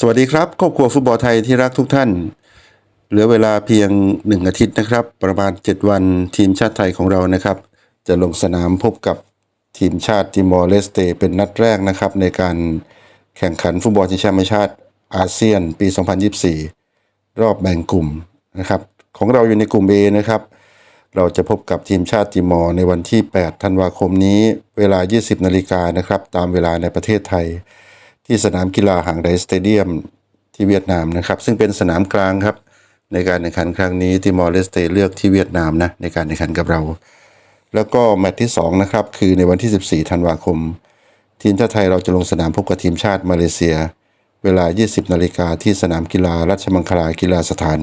สวัสดีครับครอบครัวฟุตบอลไทยที่รักทุกท่าน เหลือเวลาเพียงหนึ่งอาทิตย์นะครับ ประมาณ 7 วันทีมชาติไทยของเรานะครับ จะลงสนามพบกับทีมชาติติมอร์เลสเตเป็นนัดแรกนะครับ ในการแข่งขันฟุตบอลชิงแชมป์ชาติอาเซียนปี 2024 รอบแบ่งกลุ่มนะครับ ของเราอยู่ในกลุ่ม A นะครับ เราจะพบกับทีมชาติติมอร์ในวันที่ 8 ธันวาคมนี้ เวลา 20 นาฬิกานะครับ ตามเวลาในประเทศไทย ที่สนามกีฬาหางไดสเตเดียมที่เวียดนามนะครับ ซึ่งเป็นสนามกลางครับ ในการแข่งขันครั้งนี้ติมอร์เลสเตเลือกที่เวียดนามนะในการแข่งขันกับเรา แล้วก็แมตช์ที่2นะครับคือในวันที่ 14 ธันวาคม ทีมชาติไทยเราจะลงสนามพบกับทีมชาติมาเลเซีย เวลา 20 นาฬิกาที่สนามกีฬาราชมังคลากีฬาสถาน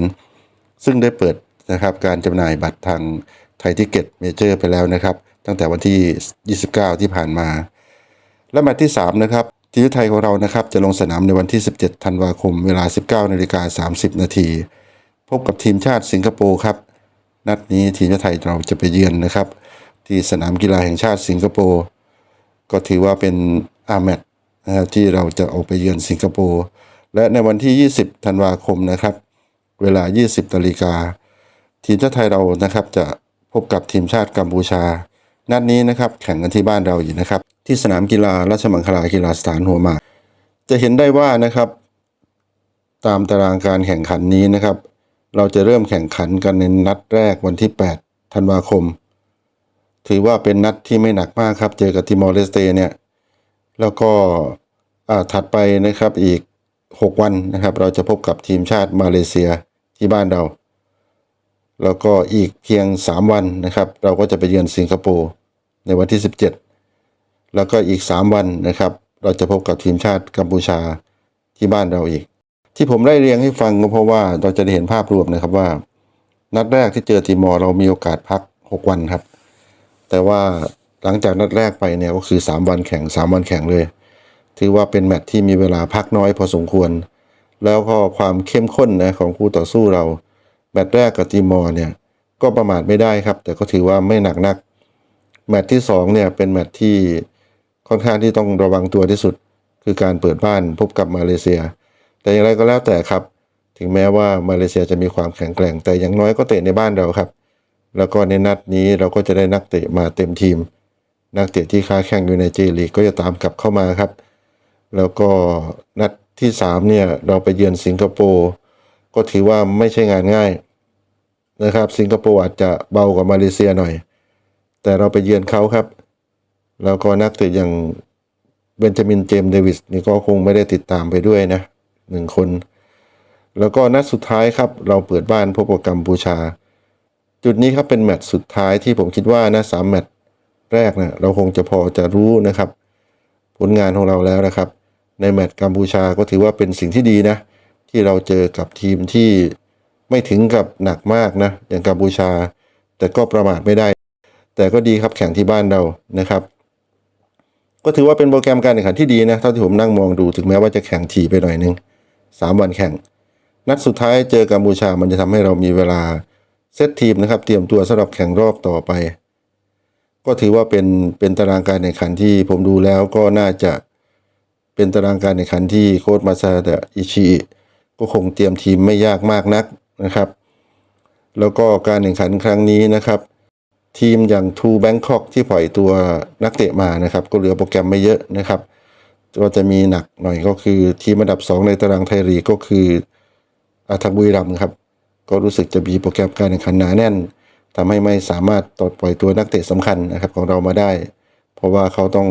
ซึ่งได้เปิดนะครับการจำหน่ายบัตรทางไทยทิเก็ตเมเจอร์ไปแล้วนะครับ ตั้งแต่วันที่ 29 ที่ผ่านมา และแมตช์ที่ 3 นะครับ ทีมชาติไทยของเรานะครับจะลงสนามในวันที่ 17 ธันวาคม เวลา 19นาฬิกา30 นาทีพบกับทีมชาติสิงคโปร์ครับ นัดนี้ทีมชาติไทยเราจะไปเยือนนะครับ ที่สนามกีฬาแห่งชาติสิงคโปร์ก็ถือว่าเป็นอาแมตนะครับที่เราจะออกไปเยือนสิงคโปร์และในวันที่ 20 ธันวาคมนะครับ เวลา 20นาฬิกาทีมชาติไทยเรานะครับจะพบกับทีมชาติกัมพูชา นัดนี้นะครับแข่งกันที่บ้านเราอยู่นะครับ ที่สนามกีฬาราชมังคลากีฬาสถานหัวหมาก จะเห็นได้ว่านะครับ ตามตารางการแข่งขันนี้นะครับ เราจะเริ่มแข่งขันกันในนัดแรกวันที่ 8 ธันวาคม ถือว่าเป็นนัดที่ไม่หนักมากครับ เจอกับติมอร์เลสเตเนี่ย แล้วก็ถัดไปนะครับอีก 6 วันนะครับ เราจะพบกับทีมชาติมาเลเซียที่บ้านเรา แล้วก็อีกเพียง 3 วันนะครับ เราก็จะไปเยือนสิงคโปร์ในวันที่ 17 แล้วก็อีก 3 วันนะครับ เราจะพบกับทีมชาติกัมพูชาที่บ้านเราอีก ที่ผมได้เรียงให้ฟังก็เพราะว่าเราจะได้เห็นภาพรวมนะครับว่า นัดแรกที่เจอติมอร์เรามีโอกาสพัก 6 วันครับ แต่ว่าหลังจากนัดแรกไปเนี่ยก็คือ 3 วันแข่ง 3 วันแข่งเลย ถือว่าเป็นแมตช์ที่มีเวลาพักน้อยพอสมควร แล้วก็ความเข้มข้นนะของคู่ต่อสู้เราแมตช์แรกกับติมอร์เนี่ยก็ประมาทไม่ได้ครับ แต่ก็ถือว่าไม่หนักนัก แมตช์ที่2เนี่ยเป็นแมตช์ที่ ค่อนข้างที่ต้องระวังตัวที่สุด คือการเปิดบ้านพบกับมาเลเซีย แต่อย่างไรก็แล้วแต่ครับ ถึงแม้ว่ามาเลเซียจะมีความแข็งแกร่ง แต่อย่างน้อยก็เตะในบ้านเราครับ แล้วก็ในนัดนี้เราก็จะได้นักเตะมาเต็มทีม นักเตะที่ค้าแข่งอยู่ในเจลีกก็จะตามกลับเข้ามาครับ แล้วก็นัดที่3เนี่ยเราไปเยือนสิงคโปร์ก็ถือว่าไม่ใช่งานง่ายนะครับ สิงคโปร์อาจจะเบากว่ามาเลเซียหน่อย แต่เราไปเยือนเขาครับ แล้วก็นักเตะอย่างเบนจามินเจมส์เดวิสนี่ก็คงไม่ได้ติดตามไปด้วยนะหนึ่งคน แล้วก็นัดสุดท้ายครับ เราเปิดบ้านพบกับกัมพูชา จุดนี้ครับเป็นแมตช์สุดท้ายที่ผมคิดว่านะสามแมตช์แรกนะเราคงจะพอจะรู้นะครับ ผลงานของเราแล้วนะครับ ในแมตช์กัมพูชาก็ถือว่าเป็นสิ่งที่ดีนะ ที่เราเจอกับทีมที่ไม่ถึงกับหนักมากนะ อย่างกัมพูชา แต่ก็ประมาทไม่ได้ แต่ก็ดีครับแข่งที่บ้านเรานะครับ ก็ถือว่าเป็นโปรแกรมการแข่งขันที่ดีนะเท่าที่ผมนั่งมองดูถึงแม้ว่าจะแข่งถี่ไปหน่อยนึงสามวันแข่ง นัดสุดท้ายเจอกัมพูชามันจะทำให้เรามีเวลาเซตทีมนะครับ เตรียมตัวสำหรับแข่งรอบต่อไป ก็ถือว่าเป็นเป็นตารางการแข่งขันที่ผมดูแล้วก็น่าจะเป็นตารางการแข่งขันที่โค้ชมาซาดะอิชิก็คงเตรียมทีมไม่ยากมากนักนะครับ แล้วก็การแข่งขันครั้งนี้นะครับ ทีมอย่างทูแบงคอกที่ปล่อยตัวนักเตะมานะครับ ก็เหลือโปรแกรมไม่เยอะนะครับ ก็จะมีหนักหน่อยก็คือทีมอันดับ 2 ในตารางไทยลีกก็คืออาทังบุรีรัมครับ ก็รู้สึกจะมีโปรแกรมการแข่งขันหนาแน่นทำให้ไม่สามารถตดปล่อยตัวนักเตะสำคัญนะครับของเรามาได้ เพราะว่าเขาต้อง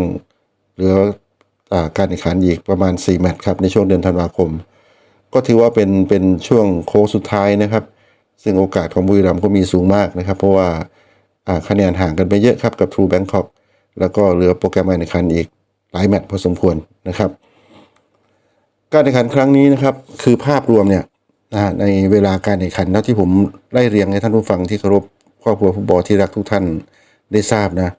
เหลืออการแข่งขันอีกประมาณ 4 แมตช์ครับในช่วงเดือนธันวาคม ก็ถือว่าเป็นเป็นช่วงโค้งสุดท้ายนะครับ ซึ่งโอกาสของบุรีรัมย์ก็มีสูงมากนะครับ เพราะว่า คะแนนห่างกันไปเยอะครับกับทรูแบงคอกแล้วก็เหลือโปรแกรมการแข่งขันอีกหลายแมตช์พอสมควรนะครับ การแข่งขันครั้งนี้นะครับ คือภาพรวมเนี่ยในเวลาการแข่งขันเท่าที่ผมไล่เรียงให้ท่านผู้ฟังที่เคารพครอบครัวฟุตบอลที่รักทุกท่านได้ทราบนะ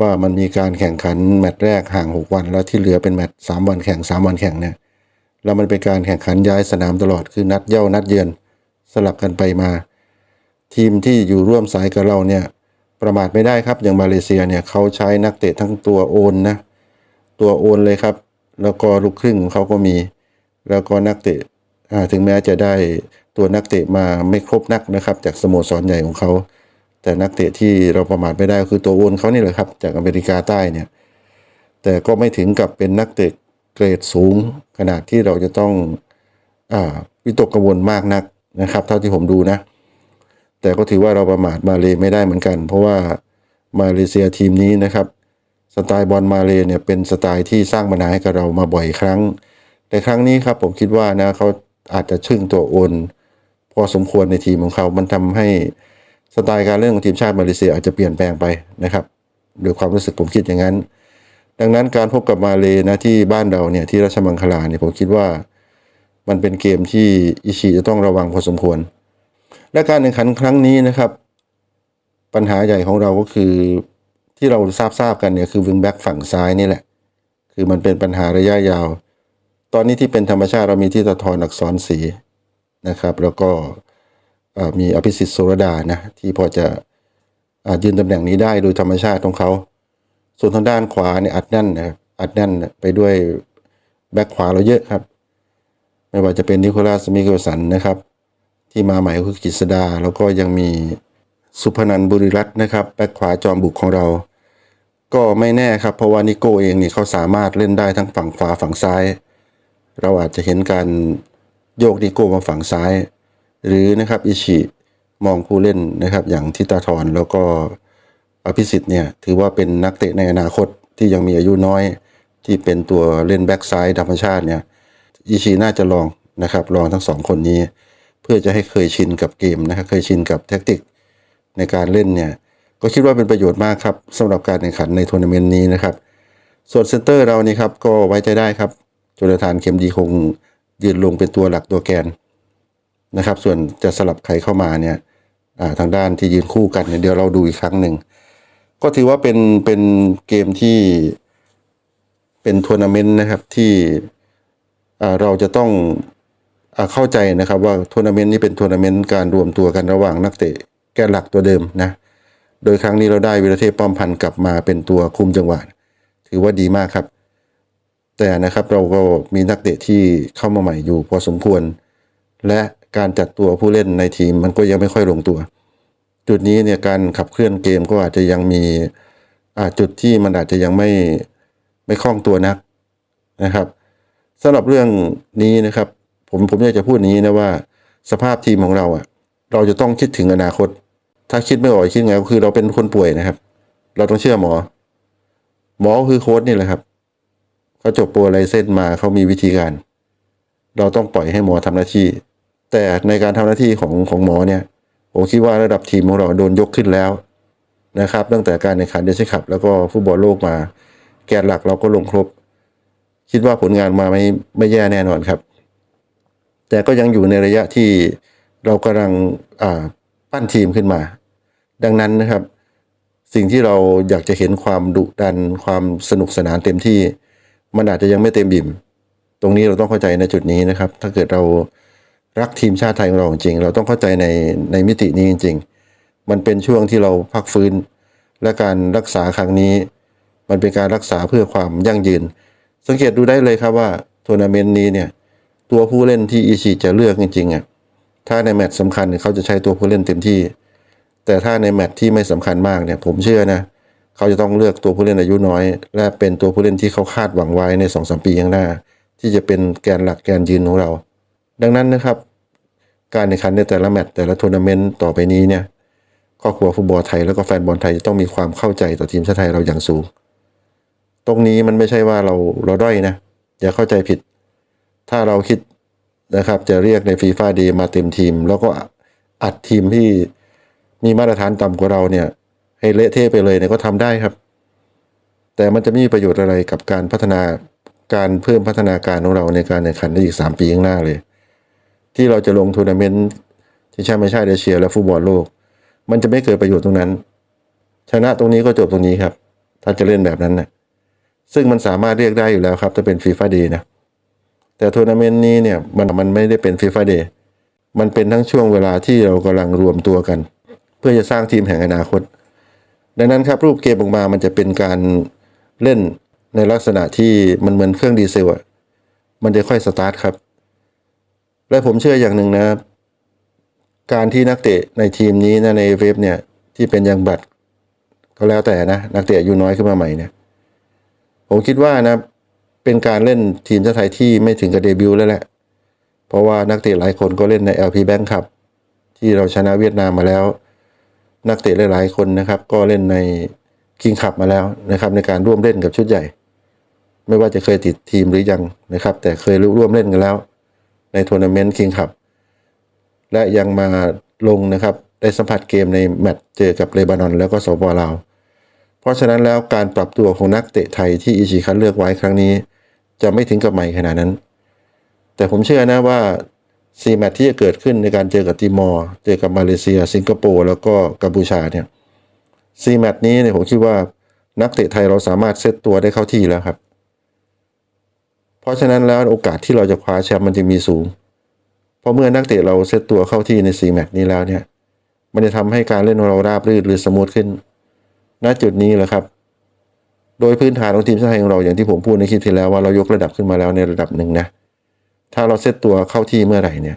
ว่ามันมีการแข่งขันแมตช์แรกห่าง 6 วัน แล้วที่เหลือเป็นแมตช์3วันแข่ง 3 วันแข่งเนี่ยแล้วมันเป็นการแข่งขันย้ายสนามตลอดคือนัดเย้านัดเยือนสลับกันไปมา ทีมที่อยู่ร่วมสายกับเราเนี่ยประมาทไม่ได้ครับอย่างมาเลเซียเนี่ยเขาใช้นักเตะทั้งตัวโอนนะตัวโอนเลยครับ แล้วก็ลูกครึ่งของเขาก็มี แล้วก็นักเตะอ่าถึงแม้จะได้ตัวนักเตะมาไม่ครบนักนะครับ จากสโมสรใหญ่ของเขา แต่นักเตะที่เราประมาทไม่ได้คือตัวโอนเขานี่แหละครับ จากอเมริกาใต้เนี่ยแต่ก็ไม่ถึงกับเป็นนักเตะเกรดสูง ขนาดที่เราจะต้องอ่าวิตกกังวลมากนักนะครับ เท่าที่ผมดูนะ แต่ก็ถือว่าเราประมาทมาเลไม่ได้เหมือนกัน เพราะว่ามาเลเซียทีมนี้นะครับสไตล์บอลมาเลเนี่ยเป็นสไตล์ที่สร้างปัญหาให้กับเรามาบ่อยครั้ง แต่ครั้งนี้ครับผมคิดว่านะเขาอาจจะชึ่งตัวโอน พอสมควรในทีมของเขา มันทำให้สไตล์การเล่นของทีมชาติมาเลเซียอาจจะเปลี่ยนแปลงไปนะครับโดยความรู้สึกผมคิดอย่างนั้น ดังนั้นการพบกับมาเลนะที่บ้านเราเนี่ยที่ราชมังคลาเนี่ยผมคิดว่า มันเป็นเกมที่อิชิจะต้องระวังพอสมควร และการแข่งขันครั้งนี้นะครับ ปัญหาใหญ่ของเราก็คือที่เราทราบทราบๆกันเนี่ยคือวิงแบ็กฝั่งซ้ายนี่แหละ คือมันเป็นปัญหาระยะยาว ตอนนี้ที่เป็นธรรมชาติเรามีที่ตะทอนอักษรศรีนะครับ แล้วก็มีอภิสิทธิ์โสรดานะที่พอจะอยืนตำแหน่งนี้ได้โดยธรรมชาติของเขา ส่วนทางด้านขวาเนี่ยอัดแน่นนะครับอัดแน่นไปด้วยแบ็คขวาเราเยอะครับ ไม่ว่าจะเป็นนิโคลัสมิเกลสันนะครับ ที่มาใหม่คือกฤษดา แล้วก็ยังมีสุพนันบุริรัตน์นะครับแบ็คขวาจอมบุกของเรา ก็ไม่แน่ครับ เพราะว่านิโก้เองนี่เขาสามารถเล่นได้ทั้งฝั่งขวาฝั่งซ้าย เราอาจจะเห็นการโยกนิโก้มาฝั่งซ้าย หรือนะครับอิชิมองผู้เล่นนะครับอย่างทิตาธรแล้วก็อภิสิทธิ์เนี่ยถือว่าเป็นนักเตะในอนาคตที่ยังมีอายุน้อย ที่เป็นตัวเล่นแบ็กซ้ายธรรมชาติเนี่ยอิชิน่าจะลองนะครับลองทั้งสองคนนี้ เพื่อจะให้เคยชินกับเกมนะครับเคยชินกับแท็กติกในการเล่นเนี่ยก็คิดว่าเป็นประโยชน์มากครับสำหรับการแข่งขันในทัวร์นาเมนต์นี้นะครับส่วนเซนเตอร์เรานี่ครับก็ไว้ใจได้ครับโจนาธานเข็มดีคงยืนลงเป็นตัวหลักตัวแกนนะครับ ส่วนจะสลับใครเข้ามาเนี่ยทางด้านที่ยืนคู่กันเนี่ยเดี๋ยวเราดูอีกครั้งหนึ่งก็ถือว่าเป็นเป็นเกมที่เป็นทัวร์นาเมนต์นะครับที่เราจะต้อง เข้าใจนะครับว่าทัวร์นาเมนต์นี้เป็นทัวร์นาเมนต์การรวมตัวกันระหว่างนักเตะแกนหลักตัวเดิมนะ โดยครั้งนี้เราได้วิรเทพป้อมพันธ์กลับมาเป็นตัวคุมจังหวะถือว่าดีมากครับ แต่นะครับเราก็มีนักเตะที่เข้ามาใหม่อยู่พอสมควร และการจัดตัวผู้เล่นในทีมมันก็ยังไม่ค่อยลงตัว จุดนี้เนี่ยการขับเคลื่อนเกมก็อาจจะยังมีจุดที่มันอาจจะยังไม่ไม่คล่องตัวนักนะครับสำหรับเรื่องนี้นะครับ ผมผมอยากจะพูดอย่างนี้นะว่า สภาพทีมของเราอะเราจะต้องคิดถึงอนาคต ถ้าคิดไม่ออกคิดไงก็คือเราเป็นคนป่วยนะครับ เราต้องเชื่อหมอ หมอคือโค้ชนี่แหละครับเขาจบโปรไลเซนมาเขามีวิธีการ เราต้องปล่อยให้หมอทำหน้าที่ แต่ในการทำหน้าที่ของของหมอเนี่ยผมคิดว่าระดับทีมของเราโดนยกขึ้นแล้วนะครับ ตั้งแต่การแข่งขันเดชคัพแล้วก็ฟุตบอลโลกมา แกนหลักเราก็ลงครบ คิดว่าผลงานมาไม่ไม่แย่แน่นอนครับ แต่ก็ยังอยู่ในระยะที่เรากำลังปั้นทีมขึ้นมา ดังนั้นนะครับ สิ่งที่เราอยากจะเห็นความดุดัน ความสนุกสนานเต็มที่ มันอาจจะยังไม่เต็มบิ่ม ตรงนี้เราต้องเข้าใจในจุดนี้นะครับ ถ้าเกิดเรารักทีมชาติไทยของเราจริง เราต้องเข้าใจในในมิตินี้จริง ๆ มันเป็นช่วงที่เราพักฟื้น และการรักษาครั้งนี้ มันเป็นการรักษาเพื่อความยั่งยืน สังเกตดูได้เลยครับว่าทัวร์นาเมนต์นี้เนี่ย ตัวผู้เล่นที่อิชิจะเลือกจริงๆอะถ้าในแมตช์สำคัญเขาจะใช้ตัวผู้เล่นเต็มที่ แต่ถ้าในแมตช์ที่ไม่สำคัญมากเนี่ย ผมเชื่อนะเขาจะต้องเลือกตัวผู้เล่นอายุน้อย และเป็นตัวผู้เล่นที่เขาคาดหวังไว้ในสองสมปีข้างหน้า ที่จะเป็นแกนหลักแกนยืนของเรา ดังนั้นนะครับ การแข่งขันในแต่ละแมตช์แต่ละทัวร์นาเมนต์ต่อไปนี้เนี่ยครอบครัวฟุตบอลไทยแล้วก็แฟนบอลไทยจะต้องมีความเข้าใจต่อทีมชาติไทยเราอย่างสูง ตรงนี้มันไม่ใช่ว่าเราเราด้อยนะอย่าเข้าใจผิด ถ้าเราคิดนะครับ จะเรียกในฟีฟ่าดีมาเต็มทีม แล้วก็อัดทีมที่มีมาตรฐานต่ำกว่าเราเนี่ย ให้เละเทะไปเลยเนี่ยก็ทำได้ครับ แต่มันจะไม่มีประโยชน์อะไรกับการพัฒนาการเพิ่มพัฒนาการของเราในการแข่งขันในอีกสามปีข้างหน้าเลย ที่เราจะลงทัวร์นาเมนต์ที่ใช่ไม่ใช่เอเชียและฟุตบอลโลก มันจะไม่เกิดประโยชน์ตรงนั้น ชนะตรงนี้ก็จบตรงนี้ครับ ถ้าจะเล่นแบบนั้นนะซึ่งมันสามารถเรียกได้อยู่แล้วครับถ้าเป็นฟีฟ่าดีนะ แต่ทัวร์นาเมนต์นี้เนี่ยมันมันไม่ได้เป็นฟีฟ่าเดย์มันเป็นทั้งช่วงเวลาที่เรากำลังรวมตัวกัน เพื่อจะสร้างทีมแห่งอนาคต ดังนั้นครับรูปเกมออกมามันจะเป็นการเล่นในลักษณะที่มันเหมือนเครื่องดีเซลอะมันจะค่อยสตาร์ทครับ และผมเชื่ออย่างหนึ่งนะการที่นักเตะในทีมนี้นะในเวฟเนี่ยที่เป็นยังบัตรก็แล้วแต่นะนักเตะอายุน้อยขึ้นมาใหม่เนี่ยผมคิดว่านะ เป็นการเล่นทีมชาติไทยที่ไม่ถึงกับเดบิวต์แล้วแหละ เพราะว่านักเตะหลายคนก็เล่นใน LP Bank ครับ ที่เราชนะเวียดนามมาแล้ว นักเตะหลายๆคนนะครับ ก็เล่นในคิงคับมาแล้วนะครับ ในการร่วมเล่นกับชุดใหญ่ ไม่ว่าจะเคยติดทีมหรือยังนะครับ แต่เคยร่วมเล่นกันแล้ว ในทัวร์นาเมนต์คิงคับและยังมาลงนะครับได้สัมผัสเกมในแมตช์เจอกับเลบานอน แล้วก็สปปลาว เพราะฉะนั้นแล้วการปรับตัวของนักเตะไทยที่อิชิคัดเลือกไว้ครั้งนี้ จะไม่ถึงกับใหม่ขนาดนั้น แต่ผมเชื่อนะว่าซีแมตที่จะเกิดขึ้นในการเจอกับติมอร์เจอกับมาเลเซีย สิงคโปร์แล้วก็กัมพูชาเนี่ยซีแมตนี้เนี่ยผมคิดว่านักเตะไทยเราสามารถเซตตัวได้เข้าที่แล้วครับ เพราะฉะนั้นแล้วโอกาสที่เราจะคว้าแชมป์มันจึงมีสูง เพราะเมื่อนักเตะเราเซตตัวเข้าที่ในซีแมตนี้แล้วเนี่ย มันจะทำให้การเล่นของเราราบรื่นหรือสมูทขึ้นณจุดนี้แหละครับ โดยพื้นฐานของทีมชาติไทยของเราอย่างที่ผมพูดในคลิปที่แล้วว่าเรายกระดับขึ้นมาแล้วในระดับหนึ่งนะ ถ้าเราเซตตัวเข้าที่เมื่อไหร่เนี่ย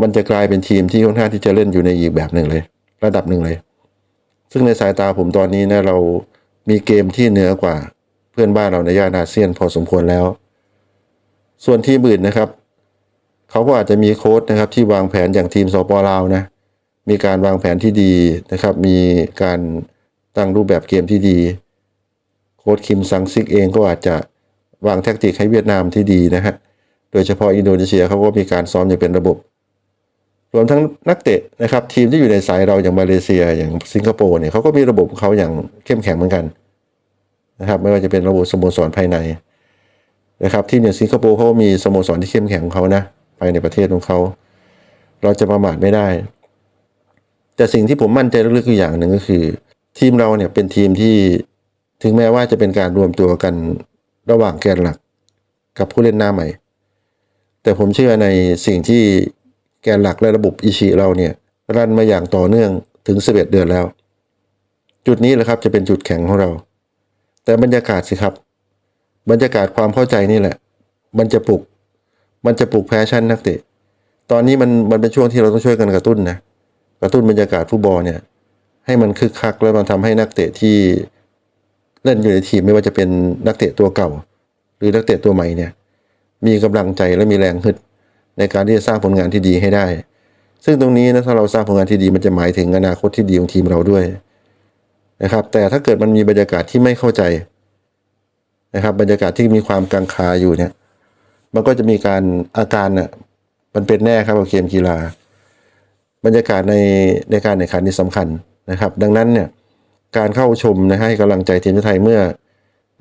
มันจะกลายเป็นทีมที่ค่อนข้างที่จะเล่นอยู่ในอีกแบบหนึ่งเลย ระดับหนึ่งเลย ซึ่งในสายตาผมตอนนี้นะเรามีเกมที่เหนือกว่าเพื่อนบ้านเราในย่านอาเซียนพอสมควรแล้ว ส่วนทีมอื่นนะครับเขาก็อาจจะมีโค้ชนะครับที่วางแผนอย่างทีมสปลาวนะ มีการวางแผนที่ดีนะครับ มีการตั้งรูปแบบเกมที่ดี โค้ชคิมซังซิกเองก็อาจจะวางแทคติกให้เวียดนามที่ดีนะฮะ โดยเฉพาะอินโดนีเซียเขาก็มีการซ้อมอย่างเป็นระบบ รวมทั้งนักเตะนะครับทีมที่อยู่ในสายเราอย่างมาเลเซียอย่างสิงคโปร์เนี่ยเขาก็มีระบบของเขาอย่างเข้มแข็งเหมือนกันนะครับไม่ว่าจะเป็นระบบสโมสรภายในนะครับที่เนี่ยสิงคโปร์เขามีสโมสรที่เข้มแข็งของเขานะภายในประเทศของเขา เราจะประมาทไม่ได้ แต่สิ่งที่ผมมั่นใจลึกๆอยู่อย่างหนึ่งก็คือ ทีมเราเนี่ยเป็นทีมที่ ถึงแม้ว่าจะเป็นการรวมตัวกันระหว่างแกนหลักกับผู้เล่นหน้าใหม่ แต่ผมเชื่อในสิ่งที่แกนหลักและระบบอิชิเราเนี่ยรันมาอย่างต่อเนื่องถึง 11 เดือนแล้ว จุดนี้แหละครับจะเป็นจุดแข็งของเรา แต่บรรยากาศสิครับ บรรยากาศความเข้าใจนี่แหละ มันจะปลุก มันจะปลุกแพชชั่นนักเตะ ตอนนี้มันมันเป็นช่วงที่เราต้องช่วยกันกระตุ้นนะกระตุ้นบรรยากาศฟุตบอลเนี่ยให้มันคึกคักแล้วมันทำให้นักเตะที่ เล่นอยู่ในทีมไม่ว่าจะเป็นนักเตะตัวเก่า หรือนักเตะตัวใหม่เนี่ย มีกำลังใจและมีแรงฮึดในการที่จะสร้างผลงานที่ดีให้ได้ ซึ่งตรงนี้นะถ้าเราสร้างผลงานที่ดีมันจะหมายถึงอนาคตที่ดีของทีมเราด้วยนะครับ แต่ถ้าเกิดมันมีบรรยากาศที่ไม่เข้าใจนะครับ บรรยากาศที่มีความกังขาอยู่เนี่ย มันก็จะมีการอาการน่ะมันเป็นแน่ครับกับเกมกีฬา บรรยากาศในในการแข่งขันนี่สำคัญนะครับ ดังนั้นเนี่ย การเข้าชมนะให้กำลังใจทีมชาติไทยเมื่อ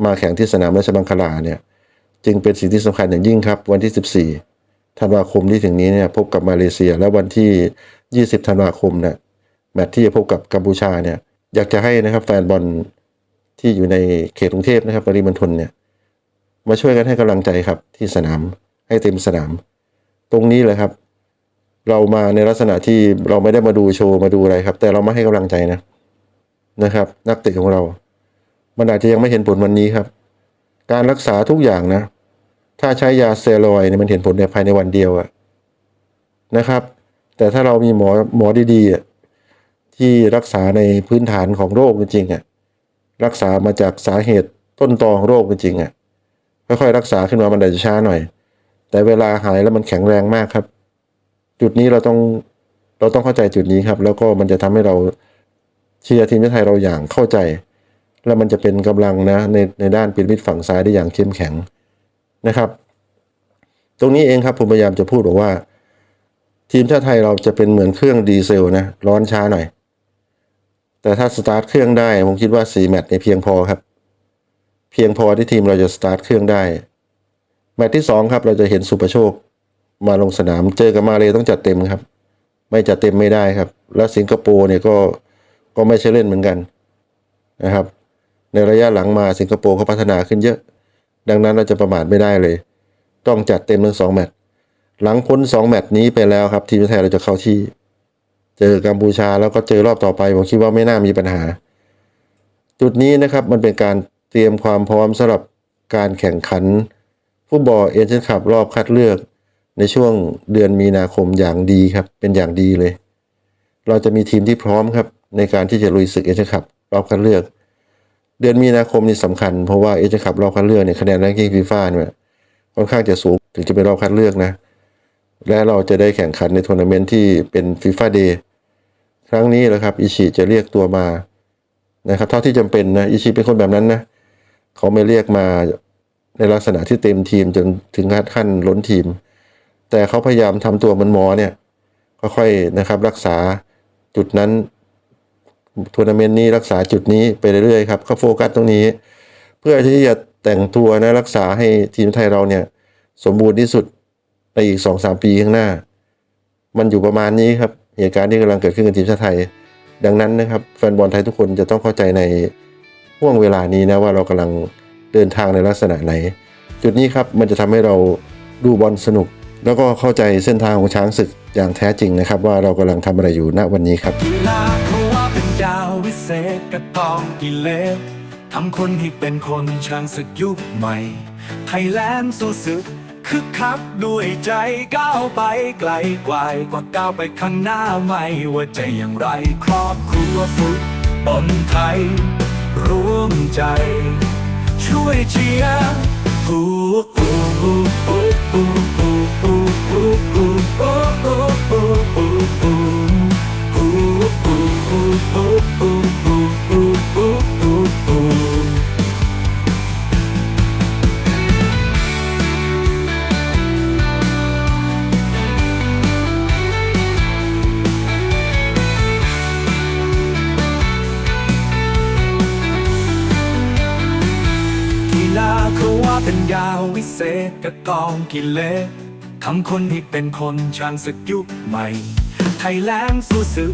มาแข่งที่สนามราชบังคลาเนี่ยจึงเป็นสิ่งที่สำคัญอย่างยิ่งครับ วันที่ 14 ธันวาคมที่ถึงนี้เนี่ยพบกับมาเลเซีย และวันที่ 20 ธันวาคมเนี่ยแมตช์ที่จะพบกับกัมพูชาเนี่ยอยากจะให้นะครับแฟนบอลที่อยู่ในเขตกรุงเทพนะครับปริมณฑลเนี่ยมาช่วยกันให้กำลังใจครับที่สนามให้เต็มสนาม ตรงนี้เลยครับ เรามาในลักษณะที่เราไม่ได้มาดูโชว์มาดูอะไรครับ แต่เรามาให้กำลังใจนะ นะครับ นักเตะของเรา มันอาจจะยังไม่เห็นผลวันนี้ครับ การรักษาทุกอย่างนะ ถ้าใช้ยาเตียรอยเนี่ยมันเห็นผลในภายในวันเดียวอะนะครับ แต่ถ้าเรามีหมอหมอดีๆที่รักษาในพื้นฐานของโรคจริงๆอะรักษามาจากสาเหตุต้นตอของโรคจริงๆอะค่อยๆรักษาขึ้นมามันอาจจะช้าหน่อย แต่เวลาหายแล้วมันแข็งแรงมากครับ จุดนี้เราต้องเราต้องเข้าใจจุดนี้ครับ แล้วก็มันจะทำให้เรา เชียร์ทีมชาติไทยเราอย่างเข้าใจ แล้วมันจะเป็นกำลังนะในในด้านปีมิดฝั่งซ้ายได้อย่างเข้มแข็งนะครับ ตรงนี้เองครับผมพยายามจะพูดบอกว่า ทีมชาติไทยเราจะเป็นเหมือนเครื่องดีเซลนะร้อนช้าหน่อย แต่ถ้าสตาร์ทเครื่องได้ผมคิดว่า4แมตช์เนี่ยเพียงพอครับ เพียงพอที่ทีมเราจะสตาร์ทเครื่องได้แมตช์ที่สองครับเราจะเห็นสุประโชคมาลงสนามเจอกับมาเลยต้องจัดเต็มครับ ไม่จัดเต็มไม่ได้ครับ แล้วสิงคโปร์เนี่ยก็ ก็ไม่ใช่เล่นเหมือนกันนะครับ ในระยะหลังมาสิงคโปร์เขาพัฒนาขึ้นเยอะ ดังนั้นเราจะประมาทไม่ได้เลย ต้องจัดเต็มทั้งสองแมตช์หลังพ้นสองแมตช์นี้ไปแล้วครับ ทีมไทยเราจะเข้าที่ เจอกัมพูชาแล้วก็เจอรอบต่อไปผมคิดว่าไม่น่ามีปัญหา จุดนี้นะครับมันเป็นการเตรียมความพร้อมสำหรับการแข่งขันฟุตบอลเอเชียนคัพรอบคัดเลือกในช่วงเดือนมีนาคมอย่างดีครับ เป็นอย่างดีเลย เราจะมีทีมที่พร้อมครับ ในการที่จะลุยศึกเอเชียคัพรอบคัดเลือก เดือนมีนาคมนี่สำคัญเพราะว่าเอเชียคัพรอบคัดเลือกเนี่ยคะแนนแรงกิ้งฟีฟ่าเนี่ยค่อนข้างจะสูงถึงจะเป็นรอบคัดเลือกนะ และเราจะได้แข่งขันในทัวร์นาเมนต์ที่เป็นฟีฟ่าเดย์ครั้งนี้แหละครับอิชิจะเรียกตัวมานะครับเท่าที่จำเป็นนะอิชิเป็นคนแบบนั้นนะเขาไม่เรียกมาในลักษณะที่เต็มทีมจนถึงขั้นล้นทีม แต่เขาพยายามทำตัวเหมือนหมอเนี่ยค่อยๆนะครับรักษาจุดนั้น ทัวร์นาเมนต์นี้รักษาจุดนี้ไปเรื่อยๆครับเขาโฟกัสตรงนี้ เพื่อที่จะแต่งตัวนะรักษาให้ทีมไทยเราเนี่ยสมบูรณ์ที่สุดในอีกสองสามปีข้างหน้า มันอยู่ประมาณนี้ครับเหตุการณ์ที่กำลังเกิดขึ้นกับทีมชาติไทย ดังนั้นนะครับแฟนบอลไทยทุกคนจะต้องเข้าใจในห่วงเวลานี้นะว่าเรากำลังเดินทางในลักษณะไหน จุดนี้ครับมันจะทำให้เราดูบอลสนุก แล้วก็เข้าใจเส้นทางของช้างศึกอย่างแท้จริงนะครับ ว่าเรากำลังทำอะไรอยู่ณวันนี้ครับ ดาววิเศษกระตองกิเลสทำคนให้เป็นคนช้างศึกยุคใหม่ ไทยแลนด์สู้ศึกคึกคักด้วยใจก้าวไปไกลกว่ากว่าก้าวไปข้างหน้าไม่ว่าจะอย่างไรครอบครัวฟุตบอลไทย ร่วมใจ ช่วยเชียร์ฮูฮูฮูฮูฮูฮูฮูฮูฮูฮูฮู กีฬาเขาว่าเป็นยาวิเศษกระกองกิเลสทำคนให้เป็นคนช้างศึกยุคใหม่ ไทยแลนด์สู้ศึก